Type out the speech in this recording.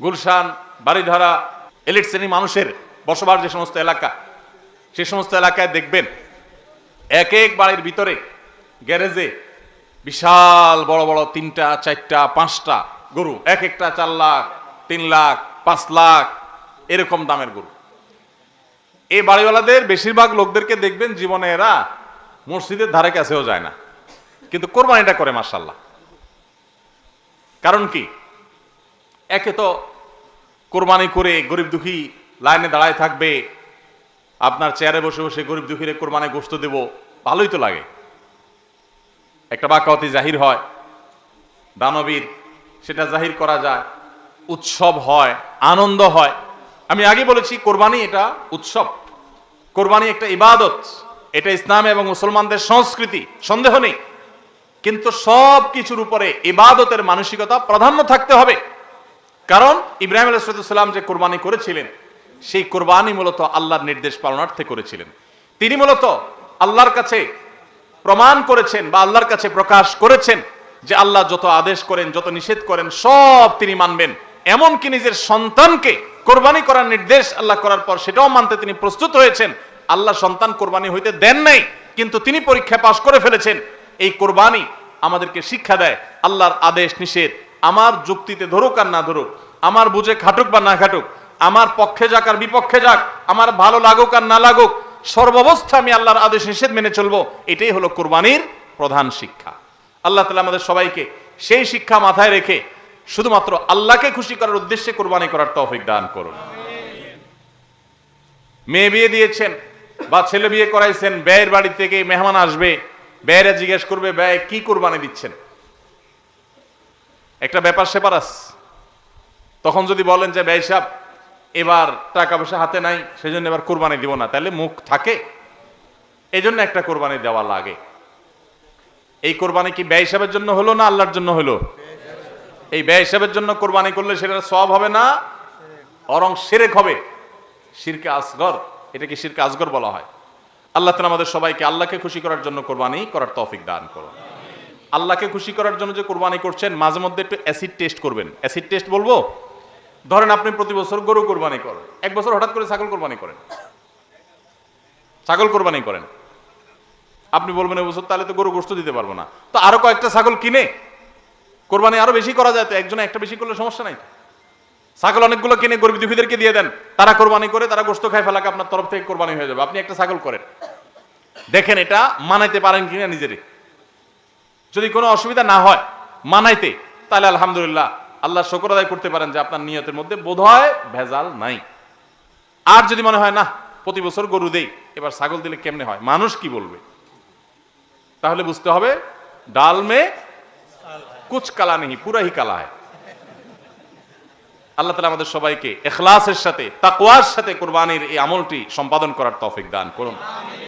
Gulshan Baridhara elite শ্রেণি মানুষের বসবাস যে সমস্ত এলাকা, সে সমস্ত এলাকায় দেখবেন এক এক বাড়ির ভিতরে গ্যারেজে বিশাল বড় বড় তিনটা, চারটা, পাঁচটা গরু, এক একটা চার লাখ, তিন লাখ, পাঁচ লাখ, এরকম দামের গরু। এই বাড়িওয়ালাদের বেশিরভাগ লোকদেরকে দেখবেন জীবনে এরা মসজিদের ধারে কাছেও যায় না। কিন্তু কোরবানিটা করে মার্শাল্লাহ কারণ কি? একে তো কোরবানি করে গরিব দুঃখী লাইনে দাঁড়ায় থাকবে, আপনার চেয়ারে বসে বসে গরিব দুঃখীরে কোরবানি গোস্ত দেব, ভালোই তো লাগে। একটা বাক্যতি জাহির হয়, দানবীর সেটা জাহির করা যায়, উৎসব হয়, আনন্দ হয়। আমি আগে বলেছি, কোরবানি এটা উৎসব। কোরবানি একটা ইবাদত, এটা ইসলাম এবং মুসলমানদের সংস্কৃতি, সন্দেহ নেই। কিন্তু সব কিছুর উপরে ইবাদতের মানসিকতা প্রাধান্য থাকতে হবে। কারণ ইব্রাহিম আলাইসালাম যে কোরবানি করেছিলেন, সেই কোরবানি মূলত আল্লাহর নির্দেশ পালনার্থে করেছিলেন। তিনি মূলত আল্লাহর কাছে প্রমাণ করেছেন বা আল্লাহর কাছে প্রকাশ করেছেন যে আল্লাহ যত আদেশ করেন, যত নিষেধ করেন, সব তিনি মানবেন। এমনকি নিজের সন্তানকে কোরবানি করার নির্দেশ আল্লাহ করার পর সেটাও মানতে তিনি প্রস্তুত হয়েছেন আল্লাহ সন্তান কোরবানি হইতে দেন নাই, কিন্তু তিনি পরীক্ষা পাশ করে ফেলেছেন। এই কোরবানি আমাদেরকে শিক্ষা দেয়, আল্লাহর আদেশ, নিষেধ আমার যুক্তিতে ধরুক আর না ধরুক, আমার বুঝে খাটুক বা না খাটুক, আমার পক্ষে যাক আর বিপক্ষে যাক, আমার ভালো লাগুক আর না লাগুক, সর্বাবস্থা আমি আল্লাহর আদেশ নিষেধ মেনে চলবো, এটাই হলো কোরবানির প্রধান শিক্ষা। আল্লাহ তালা আমাদের সবাইকে সেই শিক্ষা মাথায় রেখে শুধুমাত্র আল্লাহকে খুশি করার উদ্দেশ্যে কোরবানি করার তৌফিক দান করুন। মেয়ে বিয়ে দিয়েছেন বা ছেলে বিয়ে করাইছেন, ব্যয়ের বাড়ি থেকে মেহমান আসবে, ব্যয়েরা জিজ্ঞেস করবে, ব্যয় কি কোরবানি দিচ্ছেন? একটা ব্যাপার সেপার আস তখন যদি বলেন যে ব্যয় সাহেব, এবার টাকা পয়সা হাতে নাই সেই জন্য এবার কোরবানি দিব না। তাহলে মুখ থাকে। এই জন্য একটা কোরবানি দেওয়া লাগে। এই কোরবানি কি ব্যয় হিসাবের জন্য হলো না আল্লাহর জন্য হলো? এই ব্যয় হিসাবের জন্য কোরবানি করলে সেটা সব হবে না? অরং সেরেক হবে। শিরকে আসগর। এটাকে শিরকে আসগর বলা হয়। আল্লাহ তালা আমাদের সবাইকে আল্লাহকে খুশি করার জন্য কোরবানি করার তৌফিক দান করুন। আল্লাহকে খুশি করার জন্য যে কোরবানি করছেন, মাঝে মধ্যে একটু অ্যাসিড টেস্ট করবেন। অ্যাসিড টেস্ট বলব? ধরেন আপনি প্রতি বছর গরু কোরবানি করেন। এক বছর হঠাৎ করে ছাগল কোরবানি করেন। ছাগল কোরবানি করেন। আপনি বলবেন এবছর তাহলে তো গরু গোস্ত দিতে পারব না। তো আরও কয়েকটা ছাগল কিনে, কোরবানি আরও বেশি করা যায় তো, একজনে একটা বেশি করলে সমস্যা নাই ছাগল অনেকগুলো কিনে গরিব দুঃখীদেরকে দিয়ে দেন, তারা কোরবানি করে, তারা গোস্ত খায় ফেলাকে, আপনার তরফ থেকে কোরবানি হয়ে যাবে। আপনি একটা ছাগল করেন। দেখেন এটা মানাইতে পারেন কিনা নিজেরে যদি কোনো অসুবিধা না হয় মানাইতে, তাহলে আলহামদুলিল্লাহ আল্লাহ শকর আদায় করতে পারেন যে আপনার নিয়তের মধ্যে বোধহয় ভেজাল নাই। আর যদি মনে হয় না প্রতি বছর গরু দেই, এবার ছাগল দিলে কেমনে হয়? মানুষ কি বলবে? তাহলে বুঝতে হবে, ডাল মে কুচ কালা নেই পুরা হি কালা হয় আল্লাহ তালা আমাদের সবাইকে এখলাসের সাথে, তাকওয়ার সাথে কোরবানির এই আমলটি সম্পাদন করার তৌফিক দান করুন।